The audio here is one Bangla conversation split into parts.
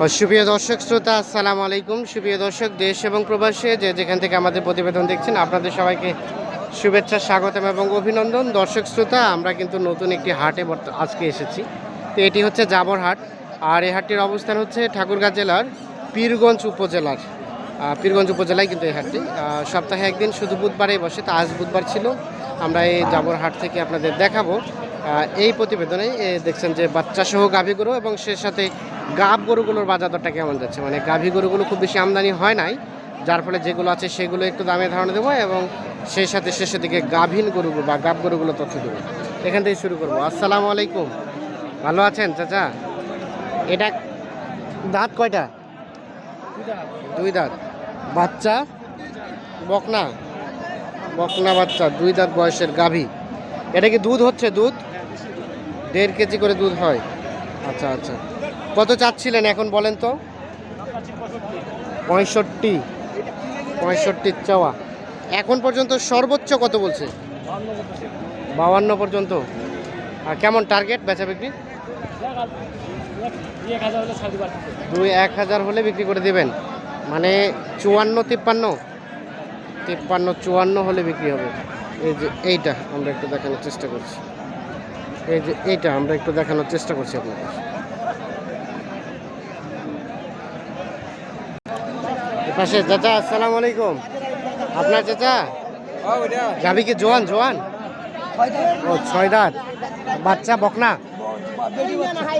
সুপ্রিয় দর্শক, শ্রোতা, আসসালামু আলাইকুম। সুপ্রিয় দর্শক, দেশ এবং প্রবাসে যে যেখান থেকে আমাদের প্রতিবেদন দেখছেন, আপনাদের সবাইকে শুভেচ্ছা, স্বাগতম এবং অভিনন্দন। দর্শক, শ্রোতা, আমরা কিন্তু নতুন একটি হাটে আজকে এসেছি। তো এটি হচ্ছে জাবর হাট। আর এই হাটটির অবস্থান হচ্ছে ঠাকুরগাঁ জেলার পীরগঞ্জ উপজেলার। পীরগঞ্জ উপজেলায় কিন্তু এই হাটটি। সপ্তাহে একদিন শুধু বুধবারেই বসে, তা আজ বুধবার ছিল। আমরা এই জাবর হাট থেকে আপনাদের দেখাবো। এই প্রতিবেদনে দেখছেন যে বাচ্চা সহ গাভী গরু এবং সে সাথে গাব গরুগুলোর বাজার দরটা কেমন যাচ্ছে? মানে গাভী গরুগুলো খুব বেশি আমদানি হয় নাই, যার ফলে যেগুলো আছে সেগুলো একটু দামে ধারণা দেবো এবং সেই সাথে শেষের দিকে গাভীন গরুগুলো বা গাব গরুগুলো তথ্য দেবো। এখান থেকে শুরু করব। আসসালামু আলাইকুম। ভালো আছেন চাচা? এটা দাঁত কয়টা? দুই দাঁত। বাচ্চা? বকনা? বকনা বাচ্চা, দুই দাঁত বয়সের গাভী। এটা কি দুধ হচ্ছে, দুধ? দেড় কেজি করে দুধ হয়। আচ্ছা আচ্ছা। কত চাচ্ছিলেন এখন বলেন তো? পঁয়ষট্টি। পঁয়ষট্টি চাওয়া। এখন পর্যন্ত সর্বোচ্চ কত বলছে? বাউান্ন পর্যন্ত। আর কেমন টার্গেট বেচা বিক্রি? দুই এক হাজার হলে বিক্রি করে দেবেন। মানে চুয়ান্ন, তিপ্পান্ন? তিপ্পান্ন, চুয়ান্ন হলে বিক্রি হবে। এই যে এইটা আমরা একটু দেখানোর চেষ্টা করছি। এই যে এইটা আমরা একটু দেখানোর চেষ্টা করছি আপনাদের। এ পাশে চাচা, আসসালামু আলাইকুম। আপনার চাচা? যাবি কি জোয়ান জোয়ান? ও ছয় দাঁত বাচ্চা, বকনা?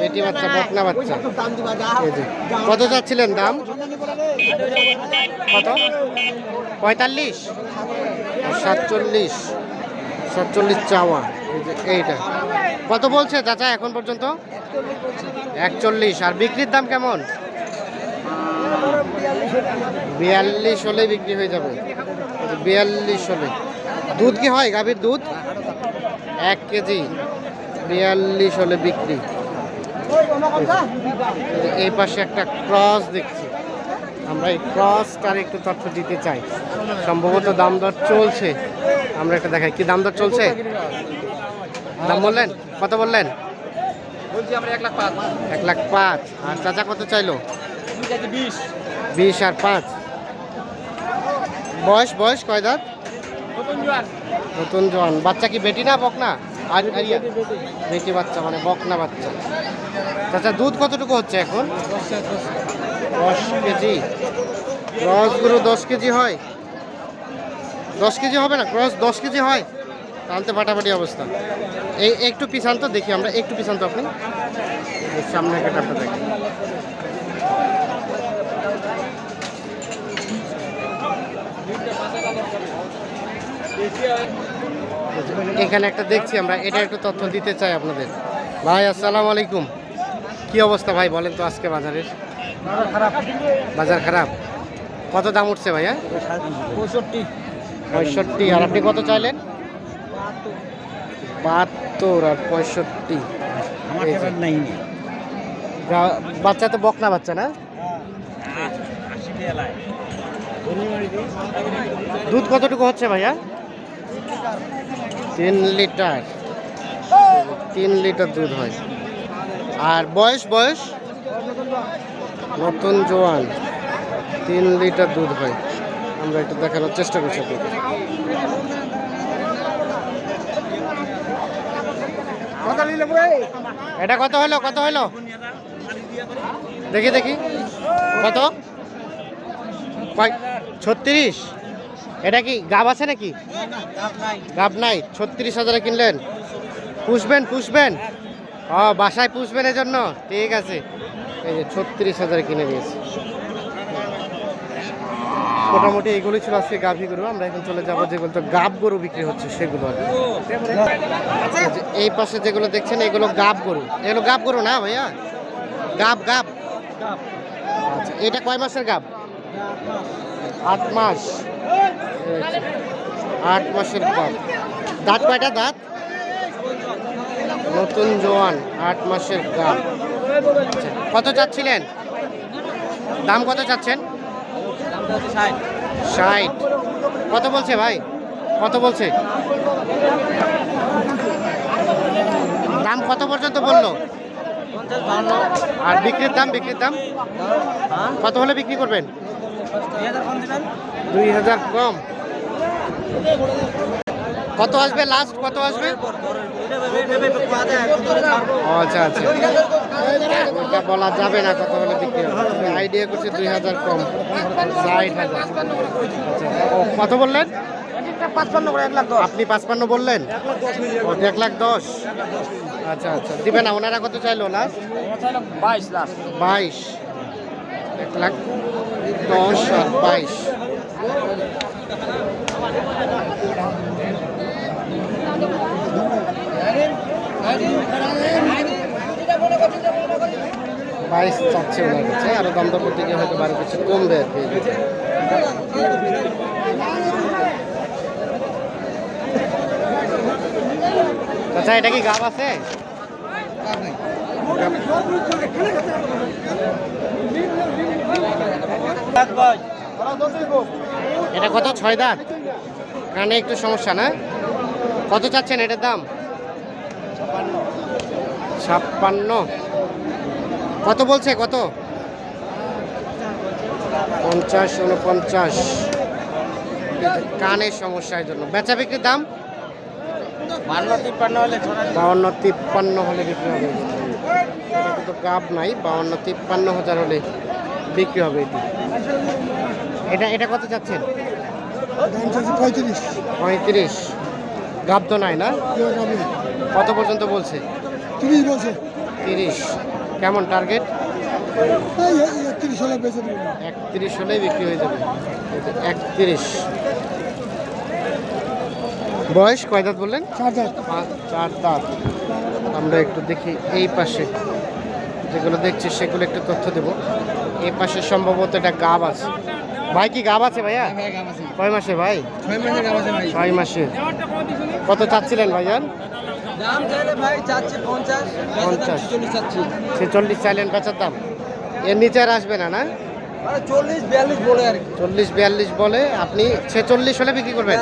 বেটি বাচ্চা, বকনা বাচ্চা। কত যাচ্ছিলেন দাম? কত? পঁয়তাল্লিশ? সাতচল্লিশ সাতচল্লিশ চাওয়া। এইটা। কত বলছে চাচা এখন পর্যন্ত? একচল্লিশ। আর বিক্রির দাম কেমন? বিয়াল্লিশ হলে বিক্রি হয়ে যাবে। বিয়াল্লিশ হলে। দুধ কি হয় গাভীর দুধ? এক কেজি। বিয়াল্লিশ হলে বিক্রি। এই পাশে একটা ক্রস দেখছি। আমরা এই ক্রসটার একটু তথ্য দিতে চাই। সম্ভবত দাম দর চলছে। আমরা একটা দেখাই। কি দাম দর চলছে? দাম বললেন? কত বললেন? বলছি আমরা এক লাখ পাঁচ। এক লাখ পাঁচ। আর চাচা কত চাইলো? বিশ। বিশ আর পাঁচ। বয়স বয়স কয় দাঁত? নতুন জোয়ান। বাচ্চা কি বেটি না বকনা? আর বেটি বাচ্চা মানে বকনা বাচ্চা। চাচা দুধ কতটুকু হচ্ছে এখন? দশ কেজি। ক্রস গরু দশ কেজি হয়। দশ কেজি হবে না, ক্রস দশ কেজি হয়। তাহলে তো ফাটাফাটি অবস্থা। এই একটু পিছান তো দেখি আমরা, একটু পিছান তো আপনি। সামনে কেটারটা দেখি এখানে একটা দেখছি আমরা, এটা একটু তথ্য দিতে চাই আপনাদের। ভাই, আসসালামু আলাইকুম। কি অবস্থা ভাই, বলেন তো আজকে বাজারের। বাজার খারাপ? কত দাম উঠছে ভাইয়া? পঁয়ষট্টি। পঁয়ষট্টি। আর আপনি কত চাইলেন? বাহাত্তর আর পঁয়ষট্টি। বাচ্চা তো বকনা বাচ্চা না? দুধ কতটুকু হচ্ছে ভাইয়া? তিন লিটার। তিন লিটার দুধ হয়। আর বয়স বয়স? নতুন জোয়ান তিন লিটার দুধ হয়। আমরা একটু দেখানোর চেষ্টা করছি আপনাদের। এটা কত হলো কত হলো? দেখি দেখি। কত? ছত্রিশ? এটা কি গাব আছে নাকি? গাব নাই ছত্রিশ হাজারে কিনলেন। পুষবেন পুষবেন। ও বাসায় পুষবেন এর জন্য ঠিক আছে। এই যে ছত্রিশ হাজারে কিনে দিয়েছি। মোটামুটি এইগুলোই ছিল আজকে গাভী গরু। আমরা এখন চলে যাব যেগুলো তো গাব গরু বিক্রি হচ্ছে সেগুলো আর এই পাশে যেগুলো দেখছেন এগুলো গাব গরু। এগুলো গাব গরু না ভাইয়া? গাব গাব। আচ্ছা এটা কয় মাসের গাব? আট মাস। আট মাসের গাব। দাঁত কয়টা দাঁত? নতুন জোয়ান আট মাসের গাব। আচ্ছা, কত চাচ্ছিলেন? দাম কত চাচ্ছেন? ষাট। কত বলছে ভাই? কত বলছে? দাম কত পর্যন্ত বলল? আর বিক্রির দাম বিক্রির দাম? কত হলে বিক্রি করবেন? দুই হাজার কম। কত আসবে লাস্ট কত আসবে? আচ্ছা আচ্ছা। ওটা বলা যাবে না কত হলে বিক্রি হবে। আইডিয়া করছে দুই হাজার কম। ষাট হাজার। ও কত বললেন? আপনি পাঁচপান্ন বললেন? এক লাখ দশ। আচ্ছা আচ্ছা। দিবে না ওনারা কত চাইলো লাস্ট বাইশ লাখ। বাইশ। এক লাখ দশ আর বাইশ। বাইশ চাচ্ছে ওনার কাছে, আরও দাম দর গিয়ে হয়তো বারো কিছু কমবে আর কি। আচ্ছা এটা কি গাব আছে? এটা কত? ছয় দাঁত? কানে একটু সমস্যা না? কত চাচ্ছেন এটার দাম? ছাপ্পান্ন। কত বলছে কত? পঞ্চাশ উনপঞ্চাশ। কানের সমস্যার জন্য। বেচা বিক্রির দাম? বান্ন তিপ্পান্ন হলে বাউন্ন তিপ্পান্ন হলে বিক্রি হবে। কিন্তু গাব নাই বাউন্ন তিপ্পান্ন হাজার হলে বিক্রি হবে এটি। এটা এটা কত চাচ্ছেন? পঁয়ত্রিশ। পঁয়ত্রিশ। গাব তো নাই না? কত পর্যন্ত বলছে? তিরিশ বলছে। তিরিশ। কেমন টার্গেট একত্রিশ হলে একত্রিশ হলেই বিক্রি হয়ে যাবে। একত্রিশ। বয়স কয় দাঁত বললেন? চার দাঁত। পাঁচ চার দাঁত। আমরা একটু দেখি এই পাশে। যেগুলো দেখছি সেগুলো একটু তথ্য দেব। এই পাশে সম্ভবত এটা গাব আছে। ভাই কি গাব আছে ভাইয়া? কয় মাসে ভাই? ছয় মাসের কাম আছে ভাই। ছয় মাসে। কত চাচ্ছিলেন ভাইজান? দাম চাইলে ভাই চাচ্ছি পঞ্চাশ পঞ্চাশ। চল্লিশ ছেচল্লিশ চাইলেন বেচার দাম। এর নিচে আর আসবে না না? চল্লিশ বিয়াল্লিশ বলে আর চল্লিশ বিয়াল্লিশ বলে আপনি ছেচল্লিশ হলে বিক্রি করবেন।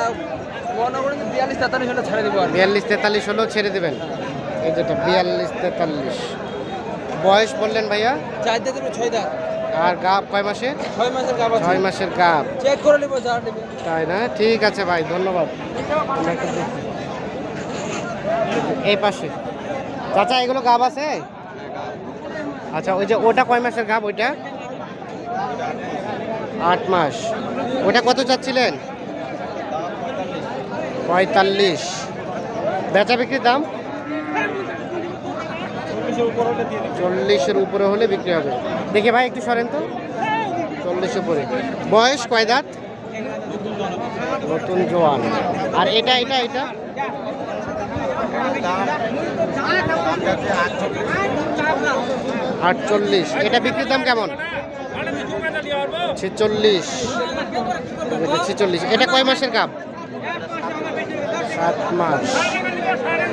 বিয়াল্লিশ তেতাল্লিশ হলেও ছেড়ে দেবেন। এই যেটা বিয়াল্লিশ তেতাল্লিশ। বয়স বললেন ভাইয়া? চার দাঁত ছয় দাঁত। আর গাব কয় মাসের ছয় মাসের আছে। ছয় মাসের গাব চেক করে নেব। তাই না? ঠিক আছে ভাই ধন্যবাদ। এই পাশে। চাচা, এগুলো গাব আছে? আচ্ছা ওই যে ওটা কয় মাসের গাব ওইটা? আট মাস। ওটা কত চাচ্ছিলেন? পঁয়তাল্লিশ। বেচা বিক্রির দাম? চল্লিশের উপরে হলে বিক্রি হবে। দেখে ভাই, একটু সরেন তো। চল্লিশ উপরে। বয়স কয় দাঁত? নতুন জোয়ান। আর এটা এটা এটা? আটচল্লিশ। এটা বিক্রির দাম কেমন? ছেচল্লিশ। ছেচল্লিশ। এটা কয় মাসের কাপ? সাত মাস।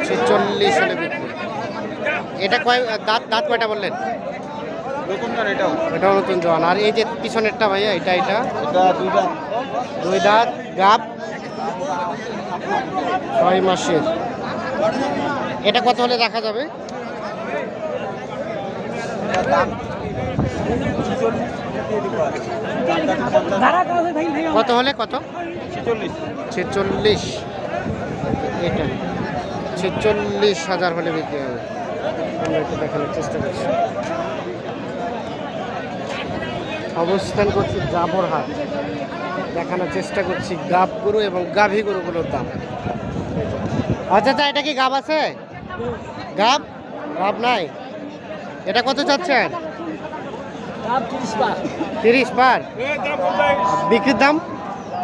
ছেচল্লিশ এটা কয়, দাঁত দাঁত কয়টা বললেন? এটাও? নতুন জোয়ান। আর এই যে পিছনেরটা ভাইয়া এটা এটা? দুই দাঁত গাপ। ছয় মাসের। এটা কত হলে রাখা যাবে? কত হলে কত? ছেচল্লিশ। ছেচল্লিশ। এটা। ছেচল্লিশ হাজার হলে বিক্রি হবে। আমরা একটু দেখানোর চেষ্টা করছি। অবস্থান করছি জাবরহাট দেখানোর চেষ্টা করছি গাব গরু এবং গাভী গরুগুলোর দাম। আচ্ছা আচ্ছা এটা কি গাব আছে? গাব? গাব নাই? এটা কত চাচ্ছেন? তিরিশ বার পার? বিক্রির দাম?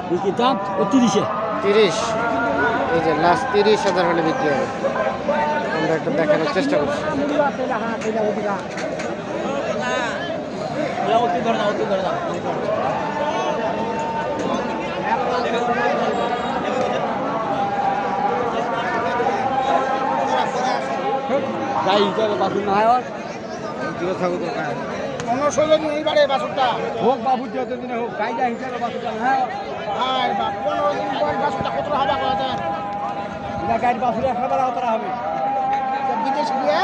বিক্রির দাম ও তিরিশে। তিরিশ। এই যে লাস্ট তিরিশ হাজার হলে বিক্রি হবে। আমরা একটু দেখানোর চেষ্টা করছি। যাই হিসাবে বাসুর না হয় দূরে থাকো তো অন্য ষোলো দিন এই বারে বাসুরটা। হোক বাবু যতদিনে হোক গাই যা হিসাবে বাসুরটা না হয়। আর বা পনেরো দিন পর বাসুরটা কত হাবা এটা গাড়ি বাসুরে একবার অতরা হবে। বিদেশ গিয়ে